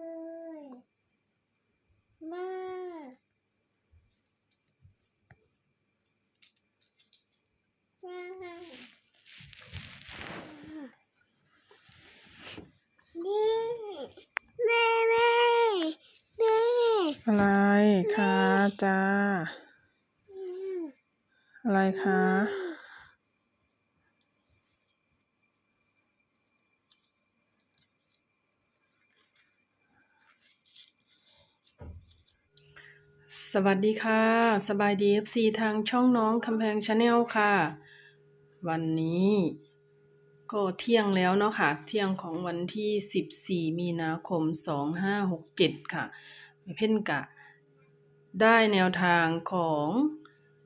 เลย มามานี่แม่แม่แม่อะไรคะจ้าอะไรคะ สวัสดีค่ะ สบายดี FC ทางช่องน้องคำแพงชาแนลค่ะ วันนี้ก็เที่ยงแล้วเนาะค่ะ เที่ยงของวันที่ 14 มีนาคม 2567 ค่ะ เพ่นกะ ได้แนวทางของ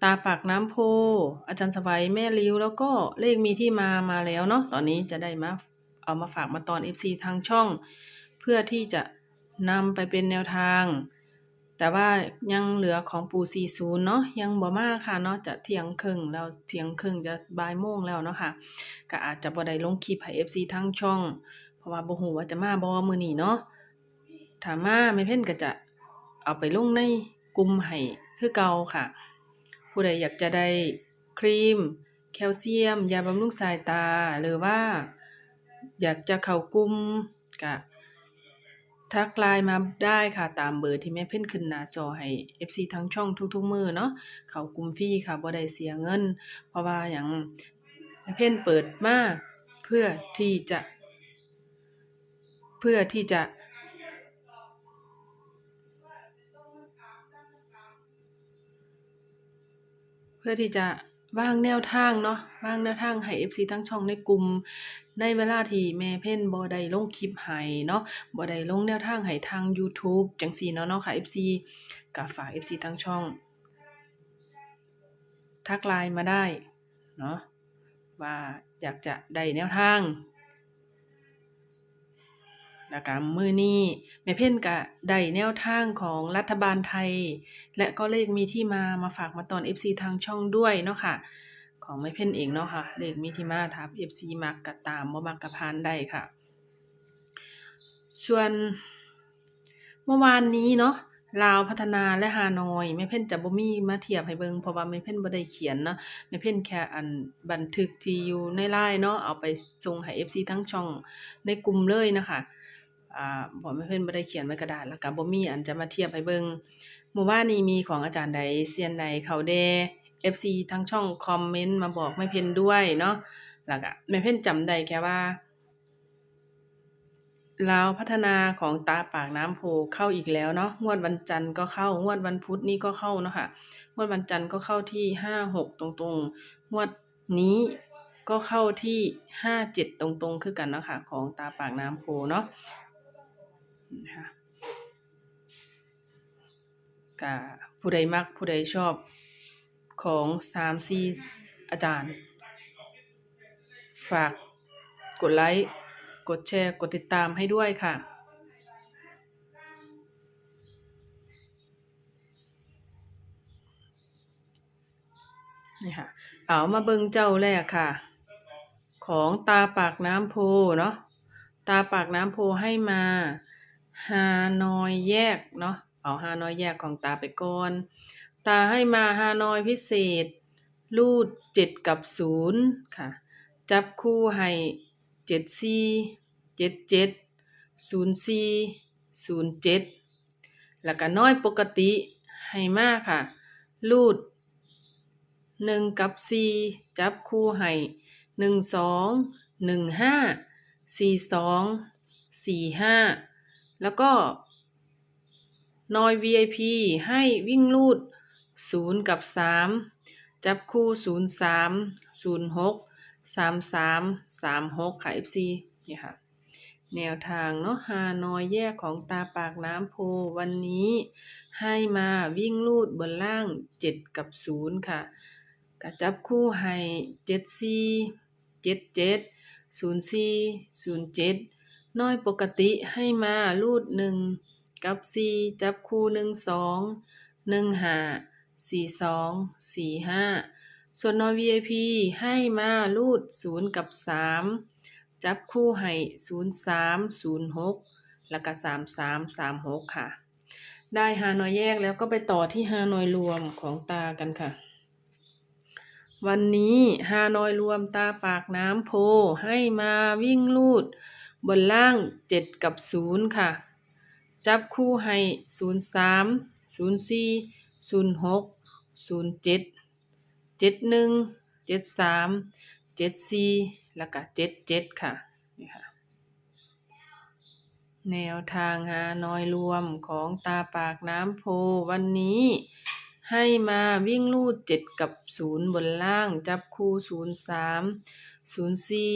ตาปากน้ำโพ อาจารย์สวัยแม่ริ้ว แล้วก็เลขมีที่มามาแล้วเนาะตอนนี้จะได้มาเอามาฝากมาตอน FC ทางช่อง เพื่อที่จะนำไปเป็นแนวทาง แต่ว่ายังเหลือของปู่40เนาะยังบ่มาค่ะเนาะจะเที่ยงครึ่งแล้วเที่ยงครึ่งจะบ่ายโมงแล้วเนาะค่ะก็อาจจะบ่ได้ลงคลิปให้ FC ทางช่อง เพราะว่าบ่ฮู้ว่าจะมาบ่มื้อนี้เนาะถ้ามาแม่เพ่นก็จะเอาไปลงในกลุ่มให้คือเก่าค่ะ ผู้ใดอยากจะได้ครีม แคลเซียม ยาบำรุงสายตา หรือว่า อยากจะเข้ากลุ่มก็ ทักไลน์มาได้ค่ะตามเบอร์ที่แม่เพ่นขึ้นหน้าจอให้ FC ทั้งช่องทุกๆมือเนาะเขากลุ่มฟรีค่ะบ่ได้เสียเงิน เพราะว่าหยังแม่เพ่นเปิดมาเพื่อที่จะ เพื่อที่จะเพื่อที่จะวางแนวทางเนาะวางแนวทางให้ FC ทั้งช่องในกลุ่ม ในเวลาที่แม่เพ่นบ่ได้ลงคลิปให้เนาะบ่ได้ลงแนวทางให้ทาง YouTube จังซี่เนาะเนาะค่ะ FC ก็ฝาก FC ทั้งช่อง ทักไลน์มาได้เนาะว่าอยากจะได้แนวทางแล้วก็มื้อนี้แม่เพ่นก็ได้แนวทางของรัฐบาลไทย และก็เลขมีที่มามาฝากมาตอน FC ทางช่องด้วยเนาะค่ะ ของแม่เพ่นเองเนาะค่ะเลขมีที่มาถ้า FC มักก็ตามบ่มักก็ผ่านได้ค่ะ ส่วนเมื่อวานนี้เนาะลาวพัฒนาและฮานอยแม่เพ่นจะบ่มีมาเทียบให้เบิงเพราะว่าแม่เพ่นบ่ได้เขียนเนาะแม่เพ่นแค่อันบันทึกที่อยู่ในไลน์เนาะเอาไปส่งให้ FC ทั้งช่องในกลุ่มเลยนะคะอ่าบ่แม่เพ่นบ่ได้เขียนไว้กระดาษแล้วก็บ่มีอันจะมาเทียบให้เบิงเมื่อวานนี้มีของอาจารย์ใดเซียนใดเขาแด FC ทั้งช่องคอมเมนต์มาบอกแม่เพนด้วยเนาะแล้วก็แม่เพนจำได้แค่ว่าลาวพัฒนาของตาปากน้ำโพเข้าอีกแล้วเนาะงวดวันจันทร์ก็เข้างวดวันพุธนี่ก็เข้าเนาะค่ะงวดวันจันทร์ก็เข้าที่ห้าหกตรงๆงวดนี้ก็เข้าที่ห้าเจ็ดตรงๆคือกันเนาะค่ะของตาปากน้ำโพเนาะนะคะกะผู้ใดมักผู้ใดชอบ ของสามซีอาจารย์ ฝากกดไลค์ กดแชร์ กดติดตามให้ด้วยค่ะ นี่ค่ะ เอามาเบิงเจ้าแรกค่ะ ของตาปากน้ำโพเนาะ ตาปากน้ำโพให้มาฮานอยแยกเนาะ เอาฮานอยแยกของตาไปก่อน ตาให้มาฮานอยพิเศษ รูดเจ็ดกับศูนย์ค่ะ จับคู่ให้เจ็ดสี่เจ็ดเจ็ดศูนย์สี่ศูนย์เจ็ดแล้วก็น้อยปกติให้มากค่ะ รูดหนึ่งกับสี่จับคู่ให้หนึ่งสองหนึ่งห้าสี่สองสี่ห้าแล้วก็น้อย VIP ให้วิ่งรูด ศูนย์กับสามจับคู่ศูนย์สามศูนย์หกสามสามสามหกค่ะ FC นี่ค่ะ แนวทางเนาะฮานอยแยกของตาปากน้ำโพวันนี้ให้มาวิ่งลูดบนล่างเจ็ดกับศูนย์ค่ะกระจับคู่ให้เจ็ดสี่เจ็ดเจ็ดศูนย์สี่ศูนย์เจ็ดน้อยปกติให้มาลูดหนึ่งกับสี่จับคู่หนึ่งสองหนึ่งห้า สี่สองสี่ห้าส่วนนอ VIP ให้มารูดศูนย์กับสามจับคู่ให้ศูนย์สามศูนย์หกแล้วก็สามสามสามหกค่ะ ได้ฮานอยแยกแล้วก็ไปต่อที่ฮานอยรวมของตากันค่ะ วันนี้ฮานอยรวมตาปากน้ำโพให้มาวิ่งลูด บนล่างเจ็ดกับศูนย์ค่ะ จับคู่ให้ศูนย์สาม ศูนย์หกศูนย์เจ็ดเจ็ดหนึ่งเจ็ดสามเจ็ดสี่แล้วก็เจ็ดเจ็ดค่ะนี่ค่ะ แนวทางหาน้อยรวมของตาปากน้ำโพวันนี้ให้มาวิ่งลูดเจ็ดกับศูนย์บนล่าง จับคู่ศูนย์สามศูนย์สี่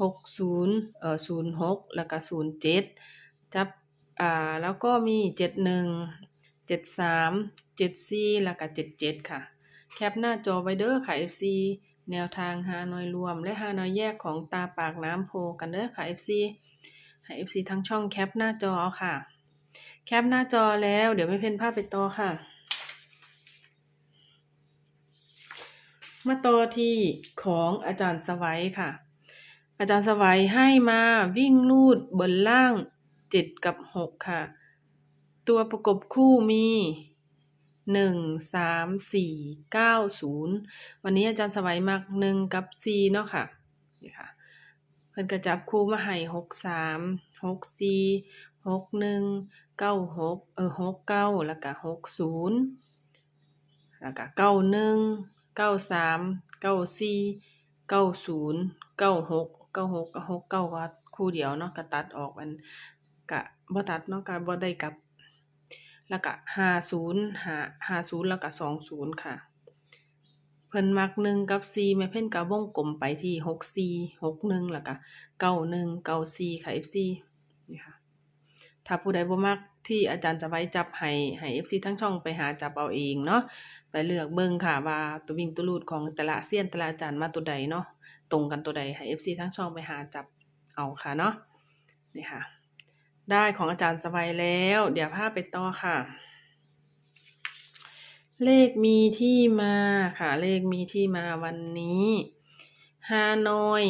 หกศูนย์เอ่อศูนย์หกแล้วก็ศูนย์เจ็ดจับอ่าแล้วก็มีเจ็ดหนึ่ง เจ็ดสามเจ็ดสี่แล้วก็เจ็ดเจ็ดค่ะ แคปหน้าจอไว้เด้อค่ะ FC แนวทางหาน้อยรวม และหาน้อยแยกของตาปากน้ำโพกันเด้อค่ะ FC ให้ FC ทั้งช่องแคปหน้าจอเอาค่ะ แคปหน้าจอแล้วเดี๋ยวไม่เพ่นภาพไปต่อค่ะมาต่อที่ของอาจารย์สวัยค่ะ อาจารย์สวัยให้มาวิ่งลูดบนล่างเจ็ดกับหกค่ะ ตัวประกบคู่มีหนึ่งสามสี่เก้าศูนย์วันนี้อาจารย์สวัยมักหนึ่งกับสี่เนาะค่ะนี่ค่ะเพิ่นก็จับคู่มาให้หกสามหกสี่หกหนึ่งเก้าหกเออหกเก้าแล้วก็หกศูนย์แล้วก็เก้าหนึ่งเก้าสามเก้าสี่เก้าศูนย์เก้าหกเก้าหกก็หกเก้าก็คู่เดียวเนาะก็ตัดออกมันก็บ่ตัดเนาะก็บ่ได้กลับ แล้วก็ห้าศูนย์ห้าห้าศูนย์แล้วก็สองศูนย์ค่ะ เพิ่นมักหนึ่งกับสี่แม่เพิ่นก็วงกลมไปที่หกสี่หกหนึ่งแล้วก็เก้าหนึ่งเก้าสี่ค่ะ FC นี่ค่ะ ถ้าผู้ใดบ่มักที่อาจารย์จะไว้จับให้ให้ FC ทั้งช่องไปหาจับเอาเองเนาะไปเลือกเบิ่งค่ะว่าตัววิ่งตัวลูดของแต่ละเซียนแต่ละอาจารย์มาตัวใดเนาะตรงกันตัวใดให้ FC ทั้งช่องไปหาจับเอาค่ะเนาะนี่ค่ะ ได้ของอาจารย์สบายแล้ว เดี๋ยวพาพไปต่อค่ะ เลขมีที่มาค่ะ เลขมีที่มาวันนี้ฮานอย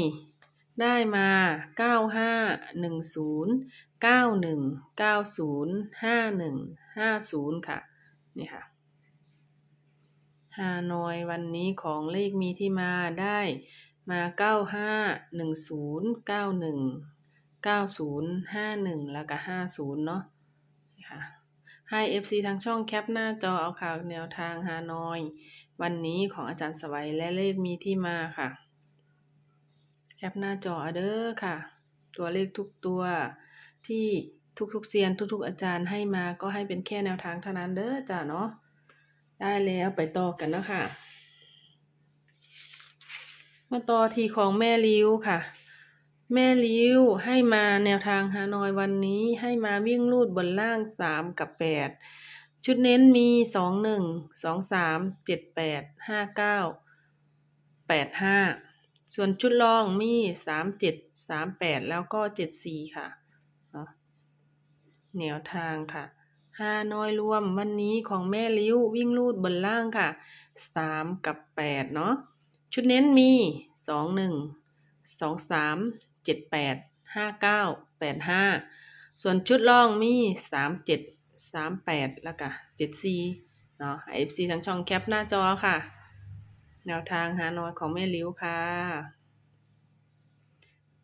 ได้มาเก้าห้าหนึ่งศูนย์เก้าหนึ่งเก้าศูนย์ห้าหนึ่งห้าศูนย์ค่ะ นี่ค่ะฮานอยวันนี้ของเลขมีที่มาได้มาเก้าห้าหนึ่งศูนย์ เก้าศูนย์ห้าหนึ่งแล้วก็ห้าศูนย์เนาะค่ะให้ FC ทางช่องแคปหน้าจอเอาข่าวแนวทางฮานอย วันนี้ของอาจารย์สวัยและเลขมีที่มาค่ะ แคปหน้าจอเอาเด้อค่ะ ตัวเลขทุกตัวที่ทุกๆเซียนทุก ๆ อาจารย์ให้มาก็ให้เป็นแค่แนวทางเท่านั้นเด้อจ้าเนาะได้แล้วไปต่อกันเนาะค่ะมาต่อทีของแม่ลิ้วค่ะ แม่ลิ้วให้มาแนวทางฮานอยวันนี้ให้มาวิ่งลูดบนล่างสามกับแปดชุดเน้นมีสองหนึ่งสองสามเจ็ดแปดห้าเก้าแปดห้าส่วนชุดรองมีสามเจ็ดสามแปดแล้วก็เจ็ดสี่ค่ะแนวทางค่ะฮานอยรวมวันนี้ของแม่ลิ้ววิ่งลูดบนล่างค่ะสามกับแปดเนาะชุดเน้นมีสองหนึ่งสองสาม เจ็ดแปดห้าเก้าแปดห้าส่วนชุดล่องมีสามเจ็ดสามแปดแล้วก็เจ็ดสี่เนาะเอฟซีทั้งช่องแคปหน้าจอค่ะ แนวทางหาน้อยของแม่ลิ้วค่ะ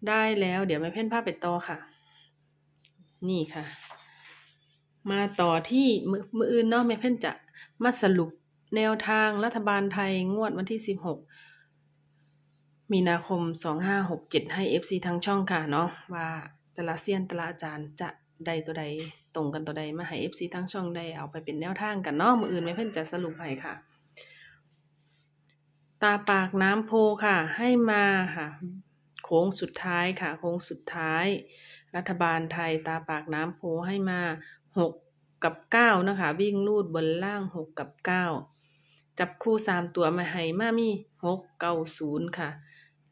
ได้แล้วเดี๋ยวไม่เพ่นภาพไปต่อค่ะ นี่ค่ะ มาต่อที่มือมืออื่นเนาะแม่เพ่นจะมาสรุปแนวทางรัฐบาลไทยงวดวันที่สิบหก มีนาคม 2567 ให้ FC ทางช่องค่ะเนาะว่าแต่ละเซียนแต่ละอาจารย์จะได้ตัวใดตรงกันตัวใดมาให้ FC ทางช่องได้เอาไปเป็นแนวทางกันเนาะมืออื่นไม่เพิ่นจะสรุปให้ค่ะ ตาปากน้ำโพค่ะ ให้มาค่ะ โค้งสุดท้ายค่ะ โค้งสุดท้าย รัฐบาลไทยตาปากน้ำโพให้มา 6 กับ 9 นะคะ วิ่งลูดบนล่าง 6 กับ 9 จับคู่ 3 ตัวมาให้มามี 6 9 0 ค่ะ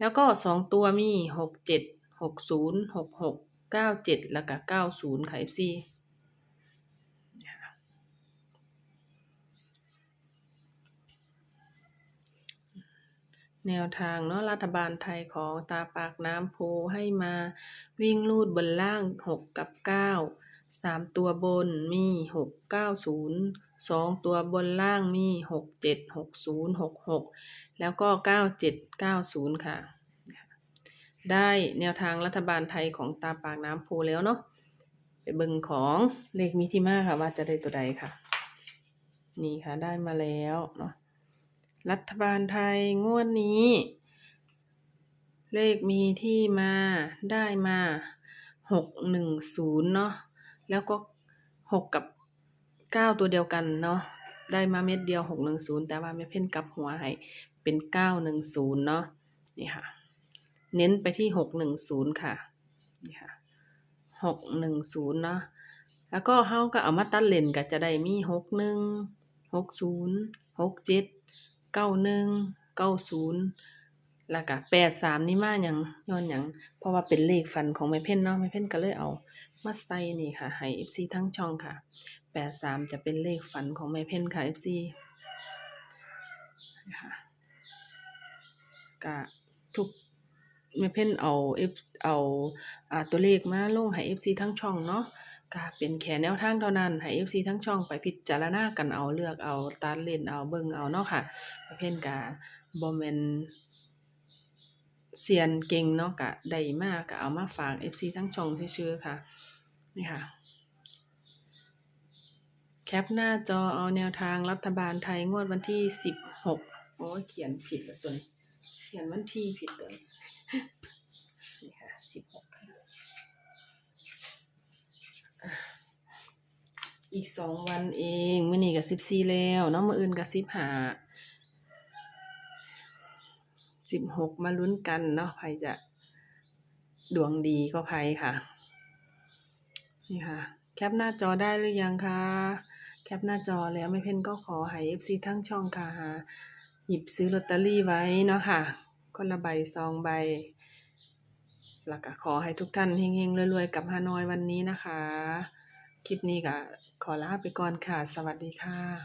แล้วก็2ตัวมี6 7 6 0 6 6 9 7แล้วก็90ค่ะ FC แแนวทางเนาะรัฐบาลไทยของตาปากน้ำโพให้มาวิ่งลูดบนล่างหกกับเก้าสามตัวบนมีหกเก้าศูนย์ สองตัวบนล่างมีหกเจ็ดหกศูนย์หกหกแล้วก็เก้าเจ็ดเก้าศูนย์ค่ะ ได้แนวทางรัฐบาลไทยของตาปากน้ำโพแล้วเนาะไปเบิ่งของเลขมิติมาค่ะ ว่าจะได้ตัวใดค่ะ นี่ค่ะได้มาแล้วเนาะรัฐบาลไทยงวดนี้ เลขมีที่มาได้มาหกหนึ่งศูนย์เนาะแล้วก็หกกับ เก้าตัวเดียวกันเนาะได้มาเม็ดเดียวหกหนึ่งศูนย์แต่ว่าไม่เพ่นกลับหัวให้เป็นเก้าหนึ่งศูนย์เนาะนี่ค่ะ เน้นไปที่หกหนึ่งศูนย์ค่ะนี่ค่ะหกหนึ่งศูนย์เนาะแล้วก็เฮาก็เอามาตัดเลนก็จะได้มีหกหนึ่งหกศูนย์หกเจ็ดเก้าหนึ่งเก้าศูนย์แล้วก็แปดสามนี่มาอย่างย้อนอย่างเพราะว่าเป็นเลขฟันของแม่เพ่นเนาะแม่เพ่นก็เลยเอามาใส่นี่ค่ะให้เอฟซีทั้งช่องค่ะ แปดสามจะเป็นเลขฝันของแม่เพ่นค่ะเอฟซีค่ะก็ทุกแม่เพ่นเอาเอฟเอาอาตัวเลขมาลงให้ FC ทั้งช่องเนาะก็เป็นแค่แนวทางเท่านั้นให้ FC ทั้งช่องไปพิจารณากันเอาเลือกเอาตัดเล่นเอาเบิ่งเอาเนาะค่ะแม่เพ่นก็บ่แม่นเซียนเก่งเนาะก็ได้มาก็เอามาฝาก FC ทั้งช่องซื่อค่ะนี่ค่ะ แคปหน้าจอเอาแนวทางรัฐบาลไทยงวดวันที่16โอ้เขียนผิดแล้วตัวนี้เขียนวันที่ผิดเลยนี่ค่ะสิบหกอีกสองวันเองมื่อนี้กับสิบสี่แล้วเนาะมื่ออื่นกับสิบห้าสิบหกมาลุ้นกันเนาะใครจะดวงดีก็ใครค่ะ นี่ค่ะ แคปหน้าจอได้หรือยังคะ แคปหน้าจอแล้วไม่เพ่นก็ขอให้ FC ทั้งช่องค่ะหยิบซื้อลอตเตอรี่ไว้เนาะค่ะ คนละใบซองใบ แล้วก็ขอให้ทุกท่านเฮงๆรวยๆกับฮานอยวันนี้นะคะ คลิปนี้ก็ขอลาไปก่อนค่ะ สวัสดีค่ะ